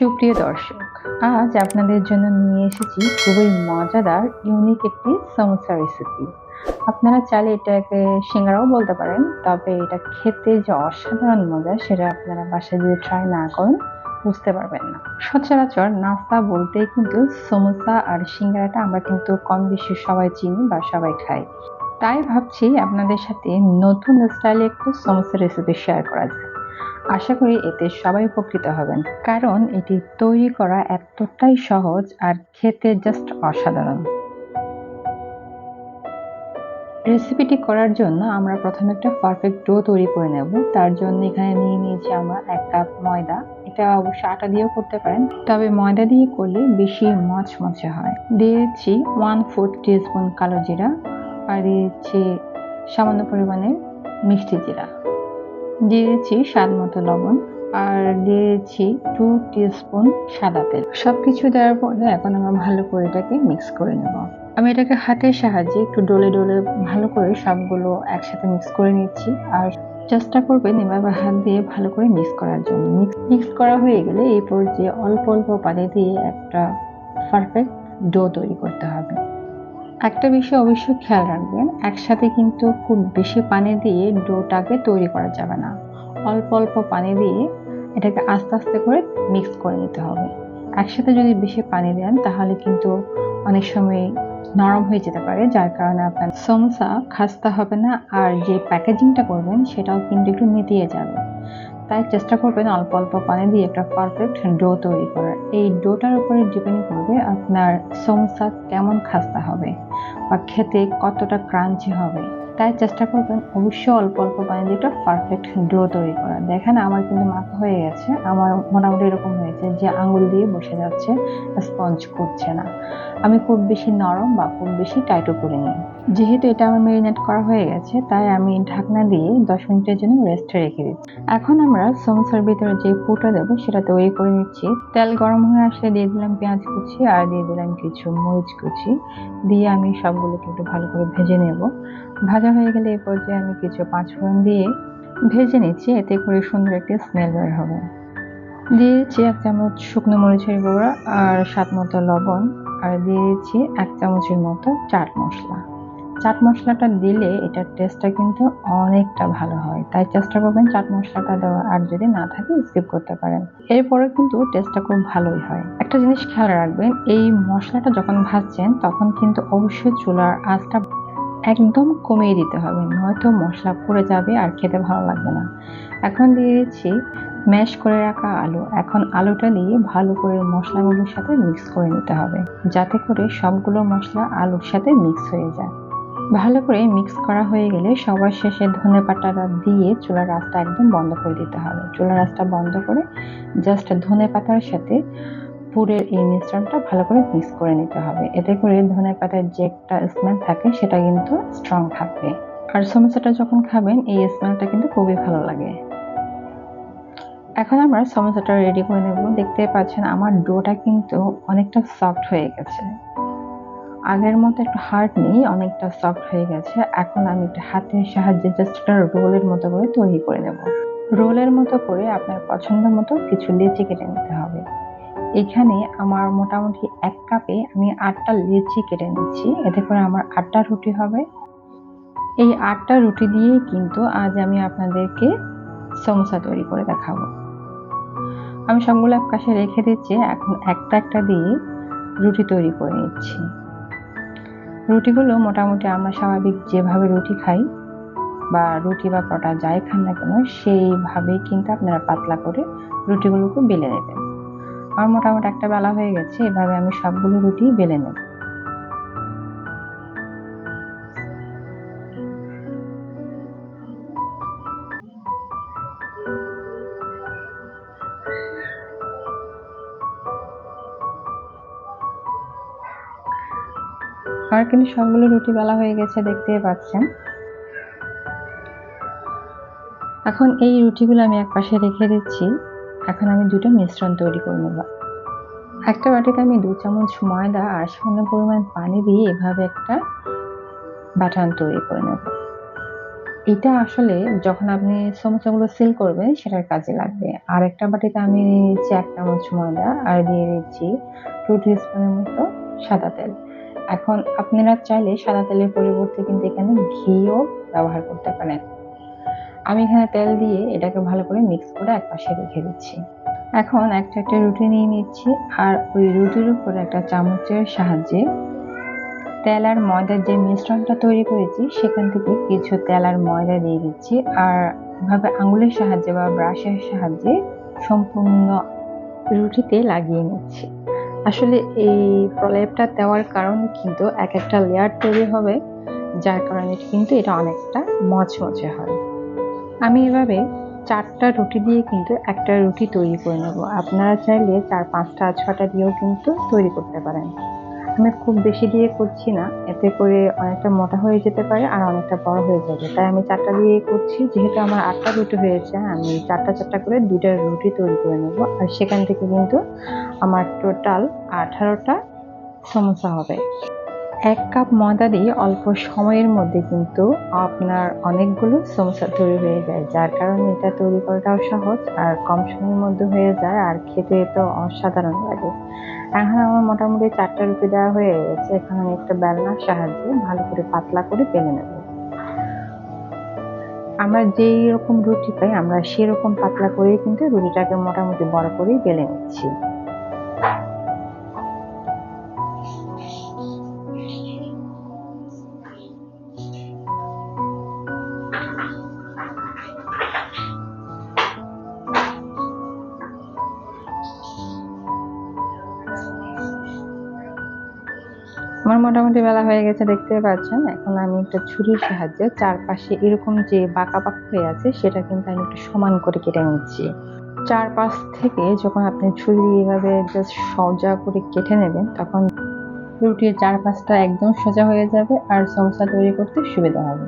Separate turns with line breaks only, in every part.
সুপ্রিয় দর্শক, আজ আপনাদের জন্য নিয়ে এসেছি খুবই মজাদার ইউনিক একটি সমোসা রেসিপি আপনারা চাইলে এটাকে সিঙ্গারাও বলতে পারেন, তবে এটা খেতে যে অসাধারণ মজা সেটা আপনারা বাসায় যদি ট্রাই না করেন, বুঝতে পারবেন না। সচরাচর নাস্তা বলতেই কিন্তু সমোসা আর সিঙ্গারাটা আমরা কিন্তু কম বেশি সবাই চিনি বা সবাই খাই। তাই ভাবছি আপনাদের সাথে নতুন স্টাইলে একটু সমোসা রেসিপি শেয়ার করা যায় আশা করি এতে সবাই উপকৃত হবেন। কারণ এটি তৈরি করা এতটাই সহজ আর খেতে জাস্ট অসাধারণ। রেসিপিটি করার জন্য আমরা প্রথমে একটা পারফেক্ট ডো তৈরি করে নেব। তার জন্য এখানে নিয়ে নিয়েছি আমরা এক কাপ ময়দা। এটা অবশ্য আটা দিয়েও করতে পারেন। তবে ময়দা দিয়ে করলে বেশি মচমচে হয়। দিয়েছি ওয়ান ফোর্থ টিস্পুন কালো জিরা। আর দিয়েছি সামান্য পরিমাণে মিষ্টি জিরা। দিয়েছি স্বাদ মতো লবণ আর দিয়েছি টু টিস্পুন সাদা তেল। সব কিছু দেওয়ার পরে এখন আমরা ভালো করে এটাকে মিক্স করে নেব। আমি এটাকে হাতের সাহায্যে একটু ডলে ডলে ভালো করে সবগুলো একসাথে মিক্স করে নিচ্ছি। আর চেষ্টা করবেন এভাবে হাত দিয়ে ভালো করে মিক্স করার জন্য। মিক্স করা হয়ে গেলে এই পর্যায়ে অল্প অল্প পানি দিয়ে একটা পারফেক্ট ডো তৈরি করতে হবে। একটা বিষয় অবশ্যই খেয়াল রাখবেন, একসাথে কিন্তু খুব বেশি পানি দিয়ে ডোটাকে তৈরি করা যাবে না। অল্প অল্প পানি দিয়ে এটাকে আস্তে আস্তে করে মিক্স করে নিতে হবে। একসাথে যদি বেশি পানি দেন, তাহলে কিন্তু অনেক সময় নরম হয়ে যেতে পারে, যার কারণে আপনার সমোসা খাস্তা হবে না। আর যে প্যাকেজিংটা করবেন, সেটাও কিন্তু একটু মিটিয়ে যাবে। তাই চেষ্টা করবেন অল্প অল্প পানি দিয়ে একটা পারফেক্ট ডো তৈরি করার। এই ডোটার উপরে ডিপেন্ড করবে আপনার সমোসা কেমন খাস্তা হবে বা খেতে কতটা ক্রাঞ্চি হবে। তাই চেষ্টা করবেন অবশ্যই অল্প অল্প পানি দিয়ে একটা পারফেক্ট ডো তৈরি করা। দেখেন আমার কিন্তু মাথা হয়ে গেছে। আমার মোটামুটি এরকম হয়েছে যে আঙুল দিয়ে বসে যাচ্ছে স্পঞ্জ করছে না। আমি খুব বেশি নরম বা খুব বেশি টাইটও করিনি। যেহেতু এটা আমার মেরিনেট করা হয়ে গেছে, তাই আমি ঢাকনা দিয়ে দশ মিনিটের জন্য রেস্টে রেখে দিচ্ছি। এখন আমরা সমোসার ভিতরে যে পুরটা দেবো সেটা তৈরি করে নিচ্ছি। তেল গরম হয়ে আসলে দিয়ে দিলাম পেঁয়াজ কুচি আর দিয়ে দিলাম কিছু মরিচ কুচি। দিয়ে আমি সবগুলোকে একটু ভালো করে ভেজে নেব। ভাজা হয়ে গেলে এই পর্যায়ে আমি কিছু পাঁচফোড়ন দিয়ে ভেজে নিচ্ছি, এতে করে সুন্দর একটি স্মেল বের হবে। দিয়েছি এক চামচ শুকনো মরিচের গুঁড়া আর স্বাদ মতো লবণ। আর দিয়ে দিচ্ছি এক চামচের মতো চাট মশলা। চাট মশলাটা দিলে এটার টেস্টটা কিন্তু অনেকটা ভালো হয়। তাই চেষ্টা করবেন চাট মশলাটা দেওয়া আর যদি না থাকে স্কিপ করতে পারেন। এরপরে কিন্তু টেস্টটা খুব ভালোই হয়। একটা জিনিস খেয়াল রাখবেন, এই মশলাটা যখন ভাজছেন, তখন কিন্তু অবশ্যই চুলার আঁচটা একদম কমিয়ে দিতে হবে। নয়তো মশলা পড়ে যাবে আর খেতে ভালো লাগবে না। এখন দিয়ে দিচ্ছি ম্যাশ করে রাখা আলু। এখন আলুটা দিয়ে ভালো করে মশলাগুলোর সাথে মিক্স করে নিতে হবে। যাতে করে সবগুলো মশলা আলুর সাথে মিক্স হয়ে যায়। ভালো করে মিক্স করা হয়ে গেলে সবার শেষে ধনে পাতাটা দিয়ে চুলার রাস্তা একদম বন্ধ করে দিতে হবে। চুলার রাস্তা বন্ধ করে জাস্ট ধনে পাতার সাথে পুরের এই মিশ্রণটা ভালো করে মিক্স করে নিতে হবে। এতে করে ধনে পাতার যে একটা স্মেল থাকে সেটা কিন্তু স্ট্রং থাকবে। আর সমোসাটা যখন খাবেন, এই স্মেলটা কিন্তু খুবই ভালো লাগে। এখন আমরা সমোসাটা রেডি করে নেব। দেখতে পাচ্ছেন আমার ডোটা কিন্তু অনেকটা সফট হয়ে গেছে। আগের মতো একটু হার্ড নেই, অনেকটা সফট হয়ে গেছে। এখন আমি একটা হাতের সাহায্যে জাস্ট একটা রোলের মতো করে তৈরি করে নেব। রোলের মতো করে আপনার পছন্দ মতো কিছু লেচি কেটে নিতে হবে। এখানে আমার মোটামুটি এক কাপে আমি আটটা লেচি কেটে নিচ্ছি। এতে করে আমার আটটা রুটি হবে। এই আটটা রুটি দিয়ে কিন্তু আজ আমি আপনাদেরকে সমোসা তৈরি করে দেখাবো। আমি সবগুলো এক পাশে রেখে দিচ্ছি। এখন একটা একটা দিয়ে রুটি তৈরি করে নিচ্ছি। রুটিগুলো মোটামুটি আমরা স্বাভাবিক যেভাবে রুটি খাই বা রুটি বা পরোটা যাই খান না কেন সেইভাবেই কিন্তু আপনারা পাতলা করে রুটিগুলোকে বেলে নেবেন। আমার মোটামুটি একটা বেলা হয়ে গেছে, এভাবে আমি সবগুলো রুটি বেলে নেব। আর কিন্তু সবগুলো রুটি বেলা হয়ে গেছে দেখতে পাচ্ছেন। এখন এই রুটিগুলো আমি এক পাশে রেখে দিচ্ছি। এখন আমি দুটো মিশ্রণ তৈরি করে নেব। একটা বাটিতে আমি দু চামচ ময়দা আর সামান্য পরিমাণ পানি দিয়ে এভাবে একটা ব্যাটান তৈরি করে নেব। এটা আসলে যখন আপনি সমোসাগুলো সিল করবেন, সেটার কাজে লাগবে। আর একটা বাটিতে আমি নিয়েছি এক চামচ ময়দা আর দিয়ে দিচ্ছি টু স্পুনের মতো সাদা তেল। এখন আপনারা চাইলে সাদা তেলের পরিবর্তে কিন্তু এখানে ঘিও ব্যবহার করতে পারেন। আমি এখানে তেল দিয়ে এটাকে ভালো করে মিক্স করে এক পাশে রেখে দিচ্ছি। এখন একটা একটা রুটি নিয়ে নিচ্ছি আর ওই রুটির উপর একটা চামচের সাহায্যে তেল আর ময়দার যে মিশ্রণটা তৈরি করেছি, সেখান থেকে কিছু তেল আর ময়দা দিয়ে দিচ্ছি আর এভাবে আঙুলের সাহায্যে বা ব্রাশের সাহায্যে সম্পূর্ণ রুটিতে লাগিয়ে নিচ্ছি। আসলে এই প্রলেপটা দেওয়ার কারণ কিন্তু এক একটা লেয়ার তৈরি হবে, যার কারণে কিন্তু এটা অনেকটা মচমচে হয়। আমি এভাবে চারটা রুটি দিয়ে কিন্তু একটা রুটি তৈরি করে নেব। আপনারা চাইলে চার, পাঁচটা, ছটা দিয়েও কিন্তু তৈরি করতে পারেন। আমি খুব বেশি দিয়ে করছি না। এতে করে অনেকটা মোটা হয়ে যেতে পারে আর অনেকটা বড় হয়ে যাবে। তাই আমি চারটা দিয়ে করছি। যেহেতু আমার আটটা রুটি হয়েছে, আমি চারটা চারটা করে দুইটা রুটি তৈরি করে নেব। আর সেখান থেকে কিন্তু আমার টোটাল আঠারোটা সমস্যা হবে। এক কাপ ময়দা দিয়ে অল্প সময়ের মধ্যে কিন্তু আপনার অনেকগুলো সমস্যা তৈরি হয়ে যায়, যার কারণে এটা তৈরি করাটাও সহজ আর কম সময়ের মধ্যে হয়ে যায় আর খেতে তো অসাধারণ লাগে। এখন আমার মোটামুটি চারটা রুটি দেওয়া হয়ে গেছে। এখন আমি একটা বেলনার সাহায্যে ভালো করে পাতলা করে বেলে নেব। আমরা যেই রকম রুটি পাই, আমরা সেরকম পাতলা করেই কিন্তু রুটিটাকে মোটামুটি বড় করেই বেলে নিচ্ছি। আমার মোটামুটি বেলা হয়ে গেছে, দেখতে পাচ্ছেন। এখন আমি একটা ছুরির সাহায্যে চারপাশে এরকম যে বাঁকা বাঁকা হয়ে আছে, সেটা কিন্তু আমি একটু সমান করে কেটে নিচ্ছি। চারপাশ থেকে যখন আপনি ছুরি এভাবে জাস্ট সোজা করে কেটে নেবেন, তখন রুটির চারপাশটা একদম সোজা হয়ে যাবে আর সমস্যা তৈরি করতে সুবিধা হবে।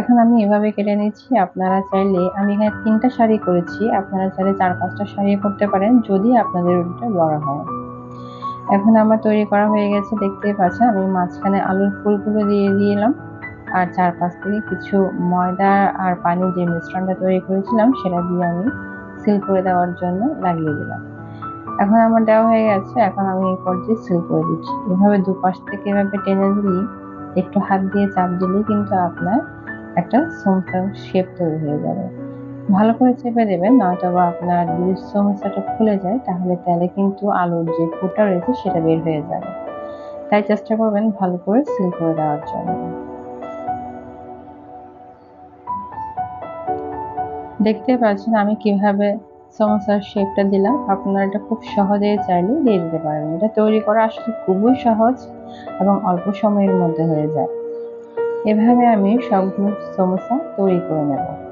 এখন আমি এভাবে কেটে নিচ্ছি, আপনারা চাইলে, আমি এখানে তিনটা শাড়ি করেছি, আপনারা চাইলে চার পাঁচটা শাড়ি করতে পারেন, যদি আপনাদের রুটিটা বড় হয়। এখন আমার তৈরি করা হয়ে গেছে, দেখতেই পাচ্ছেন, আমি মাঝখানে আলুর ফুলগুলো দিয়ে দিলাম। আর চারপাশ থেকে কিছু ময়দা আর পানি যে মিশ্রণটা তৈরি করেছিলাম, সেটা দিয়ে আমি সিল করে দেওয়ার জন্য লাগিয়ে দিলাম। এখন আমার দেওয়া হয়ে গেছে, এখন আমি এই পর্যায়ে সিল করে দিচ্ছি। এভাবে দুপাশ থেকে এভাবে টেনে দিলেই একটু হাত দিয়ে চাপ দিলেই কিন্তু আপনার একটা সমস্যার শেপ তৈরি হয়ে যাবে। ভালো করে চেপে দেবেন নয়তো বা আপনার যদি সমস্যাটা খুলে যায়, তাহলে তেলে কিন্তু আলুর যে ফুটা রয়েছে সেটা বের হয়ে যাবে। তাই চেষ্টা করবেন ভালো করে সিল করে দেওয়ার জন্য। দেখতে পাচ্ছেন আমি কীভাবে সমস্যার শেপটা দিলাম। আপনারা এটা খুব সহজেই চাইলে দিয়ে দিতে পারেন। এটা তৈরি করা আসলে খুবই সহজ এবং অল্প সময়ের মধ্যে হয়ে যায়। এভাবে আমি সবগুলো সমস্যা তৈরি করে নেব।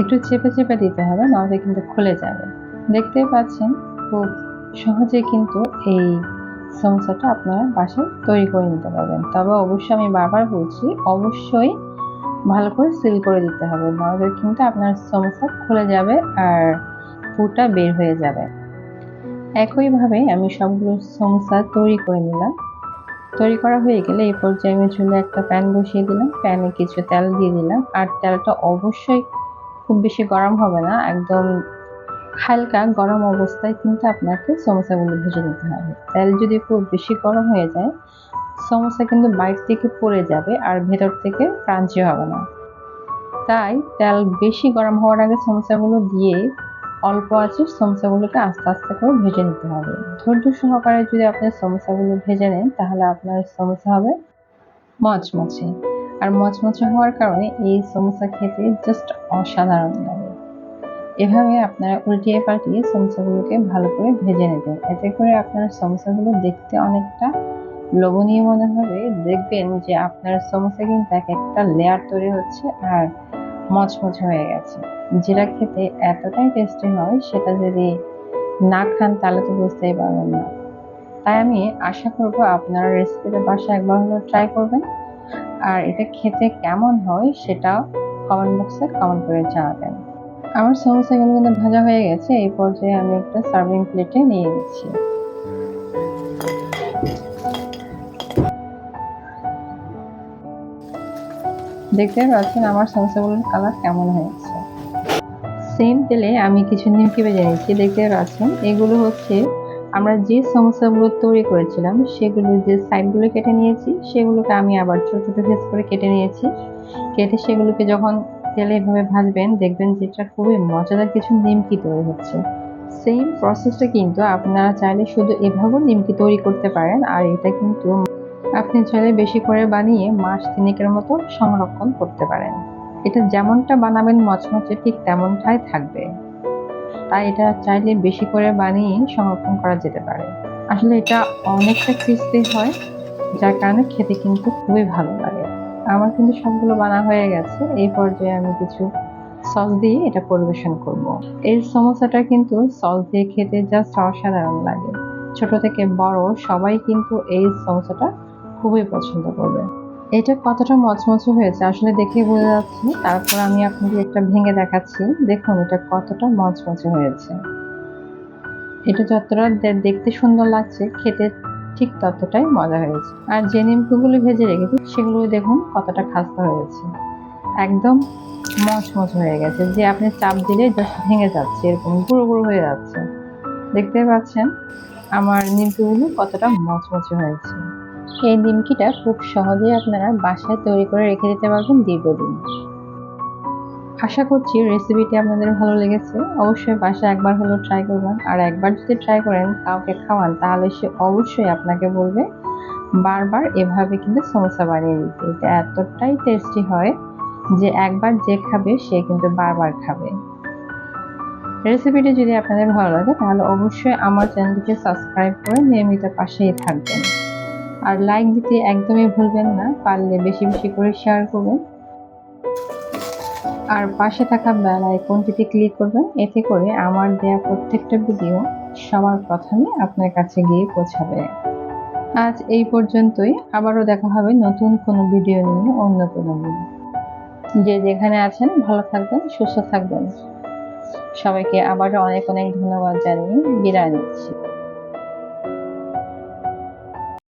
একটু চেপে চেপে দিতে হবে, নাহলে কিন্তু খুলে যাবে। দেখতেই পাচ্ছেন, খুব সহজে কিন্তু এই সমস্যাটা আপনারা বাসায় তৈরি করে নিতে পারবেন। তবে অবশ্যই আমি বারবার বলছি, অবশ্যই ভালো করে সিল করে দিতে হবে, নাহলে কিন্তু আপনার সমস্যা খুলে যাবে আর পুরটা বের হয়ে যাবে। একইভাবে আমি সবগুলো সমস্যা তৈরি করে নিলাম। তৈরি করা হয়ে গেলে এই পর্যায়ে আমি চুলে একটা প্যান বসিয়ে দিলাম। প্যানে কিছু তেল দিয়ে দিলাম। আর তেলটা অবশ্যই খুব বেশি গরম হবে না, একদম হালকা গরম অবস্থায় কিন্তু আপনাকে সমোসাগুলো ভেজে নিতে হবে। তেল যদি খুব বেশি গরম হয়ে যায়, সমোসা কিন্তু বাইরে থেকে পড়ে যাবে আর ভেতর থেকে ক্রাঞ্চি হবে না। তাই তেল বেশি গরম হওয়ার আগে সমোসাগুলো দিয়ে অল্প আছে সমোসাগুলোকে আস্তে আস্তে করে ভেজে নিতে হবে। ধৈর্য সহকারে যদি আপনি সমোসাগুলো ভেজে নেন, তাহলে আপনার সমস্যা হবে মচমচে। আর মচমচে হওয়ার কারণে এই সমোসা খেতে জাস্ট অসাধারণ লাগে। এভাবে আপনারা উল্টিয়ে পাল্টিয়ে সমোসাগুলোকে ভালো করে ভেজে নেবেন। এতে করে আপনার সমোসাগুলো দেখতে অনেকটা লোভনীয় মনে হবে। দেখবেন যে আপনার সমোসা কিন্তু এক একটা লেয়ার তৈরি হচ্ছে আর মচমচে হয়ে গেছে। যেটা খেতে এতটাই টেস্টি হয়, সেটা যদি না খান তাহলে তো বুঝতেই পারবেন না। তাই আমি আশা করব আপনারা রেসিপিটা বাসায় একবার হলেও ট্রাই করবেন। আর এটা খেতে কেমন হয় সেটা কমেন্ট বক্সে কমেন্ট করে জানাবেন। আমার সমোসাগুলো কিন্তু ভাজা হয়ে গেছে, এই পর্যায়ে আমি একটা সার্ভিং প্লেটে নিয়ে নিচ্ছি। দেখতে পাচ্ছেন আমার সমোসাগুলোর কালার কেমন হয়েছে। সেম তেলে আমি কিছু নিমকি ভেজে নিচ্ছি, দেখতে পাচ্ছেন? এগুলো হচ্ছে আমরা যে সমস্যাগুলো তৈরি করেছিলাম, সেগুলো যে সাইডগুলো কেটে নিয়েছি, সেগুলোকে আমি আবার ছোট ছোট পিস করে কেটে নিয়েছি। কেটে সেগুলোকে যখন তেলে এভাবে ভাজবেন, দেখবেন যেটা খুবই মজাদার কিছু নিমকি তৈরি হচ্ছে। সেম প্রসেসটা কিন্তু আপনারা চাইলে শুধু এভাবেও নিমকি তৈরি করতে পারেন, আর এটা কিন্তু আপনি চাইলে বেশি করে বানিয়ে মাস তিনেকের মতো সংরক্ষণ করতে পারেন। এটা যেমনটা বানাবেন মচমচে, ঠিক তেমনটাই থাকবে। তাই এটা চাইলে বেশি করে বানিয়ে সংরক্ষণ করা যেতে পারে। আসলে এটা অনেকটা ক্রিস্পি হয়, যার কারণে খেতে কিন্তু খুবই ভালো লাগে। আমার কিন্তু সবগুলো বানা হয়ে গেছে, এই পর্যায়ে আমি কিছু সস দিয়ে এটা পরিবেশন করব। এই সমোসাটা কিন্তু সস দিয়ে খেতে জাস্ট অসাধারণ লাগে। ছোট থেকে বড় সবাই কিন্তু এই সমোসাটা খুবই পছন্দ করবে। এটা কতটা মচমচে হয়েছে? আসলে দেখে বোঝা যাচ্ছে। তারপর আমি আপনাকে একটা ভেঙে দেখাচ্ছি। দেখুন, এটা কতটা মচমচে হয়েছে। এটা যতটা দেখতে সুন্দর লাগছে, খেতে ঠিক ততটাই মজা হয়েছে। আর যে নিমকুগুলো ভেজে রেখেছি সেগুলো দেখুন কতটা খাস্তা হয়েছে। একদম মচমচ হয়ে গেছে। যে আপনি চাপ দিলে জাস্ট ভেঙে যাচ্ছে, এরকম গুঁড়ো গুঁড়ো হয়ে যাচ্ছে। দেখতে পাচ্ছেন? আমার নিমকিগুলো কতটা মচমচে হয়েছে। এই নিমকিটা খুব সহজেই আপনারা বাসায় তৈরি করে রেখে দিতে পারবেন দীর্ঘদিন। আশা করছি রেসিপিটি আপনাদের ভালো লেগেছে। অবশ্যই বাসায় একবার হলেও ট্রাই করবেন। আর একবার যদি ট্রাই করেন, কাউকে খাওয়ান, তাহলে সে অবশ্যই আপনাকে বলবে, বারবার এভাবে কিন্তু সমোসা বানিয়ে দিতে। এটা এতটাই টেস্টি হয় যে একবার যে খাবে, সে কিন্তু বারবার খাবে। রেসিপিটি যদি আপনাদের ভালো লাগে, তাহলে অবশ্যই আমার চ্যানেলটিকে সাবস্ক্রাইব করে নিয়মিত পাশেই থাকবেন। আর লাইক দিতে একদমই ভুলবেন না, পারলে বেশি বেশি করে শেয়ার করবেন। আর পাশে থাকা বেল আইকনটিতে ক্লিক করবেন, এতে করে আমার দেয়া প্রত্যেকটা ভিডিও সবার প্রথমে আপনার কাছে গিয়ে পৌঁছাবে। আজ এই পর্যন্তই, আবারও দেখা হবে নতুন কোনো ভিডিও নিয়ে অন্য কোনো দিন। যে যেখানে আছেন, ভালো থাকবেন, সুস্থ থাকবেন। সবাইকে আবারও অনেক অনেক ধন্যবাদ জানিয়ে বিদায় নিচ্ছি।